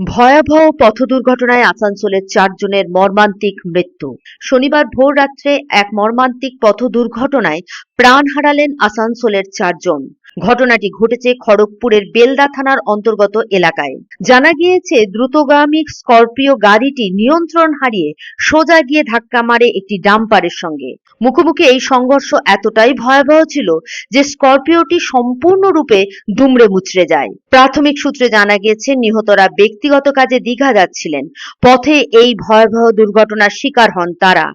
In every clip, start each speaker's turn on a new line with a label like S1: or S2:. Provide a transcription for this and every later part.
S1: ভয়াবহ পথ দুর্ঘটনায় আসানসোলের চারজনের মর্মান্তিক মৃত্যু। শনিবার ভোর রাত্রে এক মর্মান্তিক পথ দুর্ঘটনায় প্রাণ হারালেন আসানসোলের চারজন। ঘটনাটি ঘটেছে খড়গপুরের বেলদা থানার অন্তর্গত এলাকায়। জানা গিয়েছে, দ্রুতগামী স্করপিও গাড়িটি নিয়ন্ত্রণ হারিয়ে সোজা গিয়ে ধাক্কা মারে একটি ডাম্পারের সঙ্গে। মুখোমুখি এই সংঘর্ষ এতটাই ভয়াবহ ছিল যে স্করপিওটি সম্পূর্ণরূপে দুমড়ে মুচড়ে যায়। প্রাথমিক সূত্রে জানা গিয়েছে, নিহতরা ব্যক্তিগত কাজে দীঘা যাচ্ছিলেন। পথে এই ভয়াবহ দুর্ঘটনার শিকার হন তারা।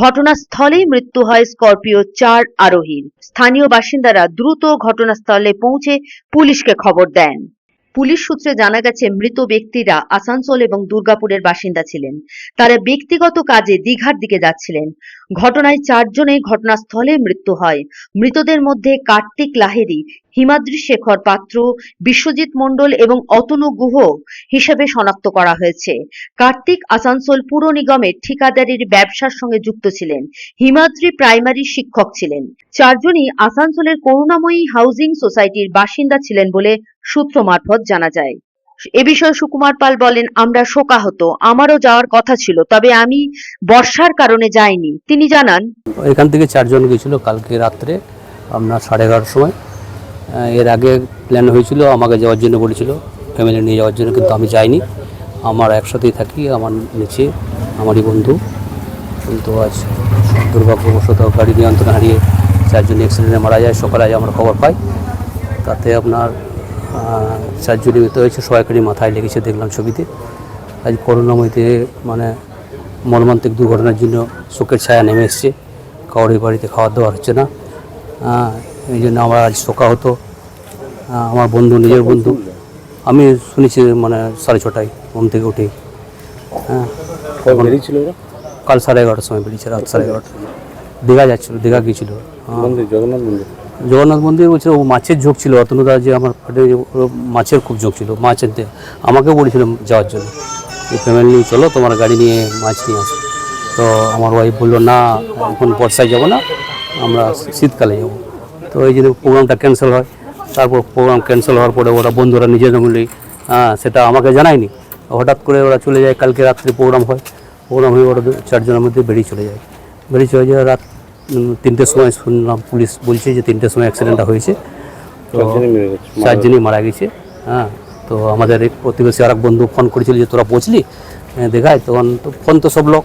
S1: ঘটনাস্থলেই মৃত্যু হয় স্করপিও চার আরোহীর। স্থানীয় বাসিন্দারা দ্রুত ঘটনাস্থলে পৌঁছে পুলিশকে খবর দেন। পুলিশ সূত্রে জানা গেছে, মৃত ব্যক্তিরা আসানসোল এবং দুর্গাপুরের বাসিন্দা ছিলেন। তারা ব্যক্তিগত কাজে দীঘার দিকে যাচ্ছিলেন। ঘটনায় চারজনেই ঘটনাস্থলে মৃত্যু হয়। মৃতদের মধ্যে কার্তিক লাহেরি হিমাদ্রি শেখর পাত্র, বিশ্বজিৎ মণ্ডল এবং অতনু গুহ হিসেবে শনাক্ত করা হয়েছে। কার্তিক আসানসোল পুর নিগমের ঠিকাদারির ব্যবসার সঙ্গে যুক্ত ছিলেন। হিমাদ্রি প্রাইমারি শিক্ষক ছিলেন। চারজনই আসানসোলের করুণাময়ী হাউজিং সোসাইটির বাসিন্দা ছিলেন বলে সূত্র মারফত জানা যায়। এ বিষয়ে সুকুমার পাল বলেন, আমরা শোকাহত, আমারও যাওয়ার কথা ছিল, তবে আমি বর্ষার কারণে যাইনি। তিনি জানান,
S2: এখান থেকে চারজন গেছিল কালকে রাত্রে আপনার সাড়ে এগারোটার সময়। এর আগে প্ল্যান হয়েছিল, আমাকে যাওয়ার জন্য বলেছিল ফ্যামিলি নিয়ে যাওয়ার জন্য, কিন্তু আমি যাইনি। আমার একসাথেই থাকি, আমার নিচে, আমারই বন্ধু। কিন্তু আজ দুর্ভাগ্যবশত গাড়ি নিয়ন্ত্রণ হারিয়ে চারজন অ্যাক্সিডেন্টে মারা যায়, সকালে আজ আমরা খবর পাই। তাতে আপনার চারজনই মৃত হয়েছে সবাইকারই মাথায় লেগেছে দেখলাম ছবিতে। আজ করোনাময়তে মানে মর্মান্তিক দুর্ঘটনার জন্য শোকের ছায়া নেমে এসছে। কাউরি বাড়িতে খাওয়া দাওয়া হচ্ছে না। এই জন্য আমার আজ শোকাহত আহ, আমার বন্ধু নিজের বন্ধু। আমি শুনেছি মানে সাড়ে ছটায় ঘুম থেকে উঠে। হ্যাঁ। কাল সাড়ে এগারোটার সময় বেরিয়েছে রাত সাড়ে এগারোটা দীঘা যাচ্ছিল দীঘা গিয়েছিল।
S3: জগন্নাথ মন্দির?
S2: জগন্নাথ মন্দির বলছে ও মাছের ঝোঁক ছিল অতনুদা যে আমার ফাটে মাছের খুব ঝোঁক ছিল, মাছ আনতে। আমাকেও বলেছিলাম যাওয়ার জন্য। এই ফ্যামিলি নিয়ে চলো, তোমার গাড়ি নিয়ে মাছ নিয়ে আসো। তো আমার ওয়াইফ বলল, না, এখন বর্ষায় যাব না, আমরা শীতকালে যাব। তো এই জন্য প্রোগ্রামটা ক্যান্সেল হয়। তারপর প্রোগ্রাম ক্যান্সেল হওয়ার পরে ওরা বন্ধুরা নিজেদের মিলে হ্যাঁ সেটা আমাকে জানায়নি। হঠাৎ করে ওরা চলে যায়, কালকে রাত্রে প্রোগ্রাম হয়। প্রোগ্রাম হয়ে ওরা চারজনের মধ্যে বেরিয়ে চলে যায়। বেরিয়ে চলে যায়, রাত তিনটের সময় শুনলাম পুলিশ বলছে যে তিনটের সময় অ্যাক্সিডেন্টটা হয়েছে। তো
S3: চারজনই মেরে গেছে
S2: হ্যাঁ তো আমাদের এক প্রতিবেশী আর এক বন্ধু ফোন করেছিল যে তোরা পৌঁছলি? হ্যাঁ, দেখায়। তখন তো ফোন তো সব লোক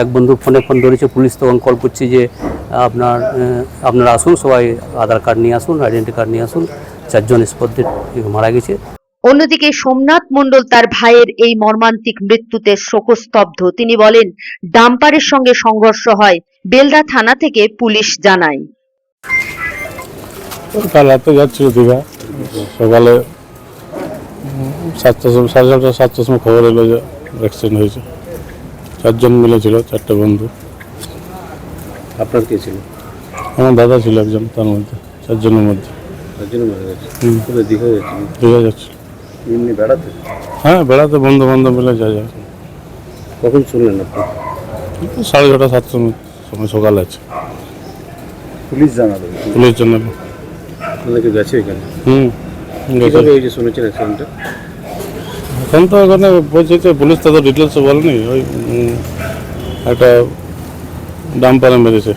S2: এক বন্ধু ফোনে ফোন ধরেছে পুলিশ তখন কল করছে যে আপনার আপনারা আসুন সবাই আধার কার্ড নিয়ে আসুন আইডেন্টি কার্ড নিয়ে আসুন। চারজন স্পটে মারা গেছে।
S1: অন্যদিকে সোমনাথ মণ্ডল তার ভাইয়ের এই মর্মান্তিক মৃত্যুতে শোকস্তব্ধ। তিনি বলেন ডাম্পারের সঙ্গে সংঘর্ষ হয় বেলদা থানা থেকে পুলিশ জানায়।
S4: কাল রাতে যাচ্ছিল দীঘা। সকালে সাতটার সময় সাড়ে ছটা সাতটার সময় খবর এলো যে অ্যাক্সিডেন্ট হয়েছে। চারজন মিলে ছিল চারটে বন্ধু।
S3: আপনার কে ছিল?
S4: আমার দাদা ছিল একজন তার মধ্যে চারজনের মধ্যে।
S3: চারজনই মারা গেছে।
S4: হুম।
S3: কোথায় দীঘা গেছিল
S4: দীঘা যাচ্ছিল।
S3: এমনি বেড়াতে?
S4: হ্যাঁ বেড়াতে বন্ধু বান্ধব মিলে যা। যায়
S3: কখন শুনলেন আপনি?
S4: সাড়ে ছটা সাতটার সময় সকাল আছে।
S3: পুলিশ জানালো।
S4: পুলিশ জন্য
S3: আপনাকে গেছে এখানে?
S4: হুম গেছে।
S3: এই যে শুনেছেন অ্যাক্সিডেন্টটা
S4: এখন তো ওখানে যে পুলিশ তো ডিটেলসে বলেনি ওই একটা ডাম্পারে মেরেছে।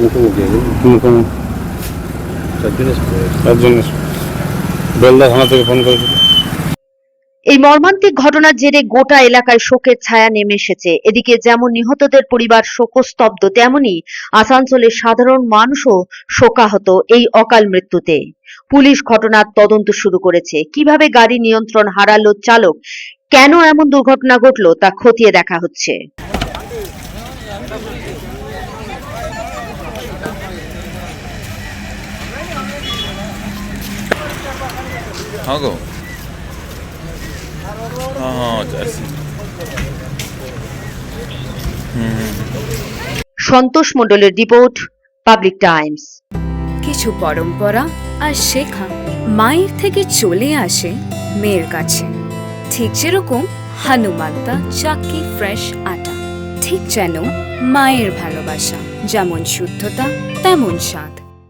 S3: মুখোমুখি?
S4: মুখোমুখি।
S3: চারজনে
S4: চারজন
S1: এই মর্মান্তিক ঘটনার জেরে গোটা এলাকায় শোকের ছায়া নেমে এসেছে। এদিকে যেমন নিহতদের পরিবার শোকস্তব্ধ, তেমনি আসানসোলের সাধারণ মানুষও শোকাহত এই অকাল মৃত্যুতে। পুলিশ ঘটনার তদন্ত শুরু করেছে। কীভাবে গাড়ি নিয়ন্ত্রণ হারালো চালক, কেন এমন দুর্ঘটনা ঘটলো তা খতিয়ে দেখা হচ্ছে।
S5: হ্যাঁ গো
S1: সন্তোষ মন্ডলের রিপোর্ট পাবলিক টাইমস।
S6: কিছু পরম্পরা আর শেখা মায়ের থেকে চলে আসে মেয়ের কাছে। ঠিক যেরকম হানুমানতা চাকি ফ্রেশ আটা। ঠিক যেন মায়ের ভালোবাসা যেমন শুদ্ধতা তেমন স্বাদ।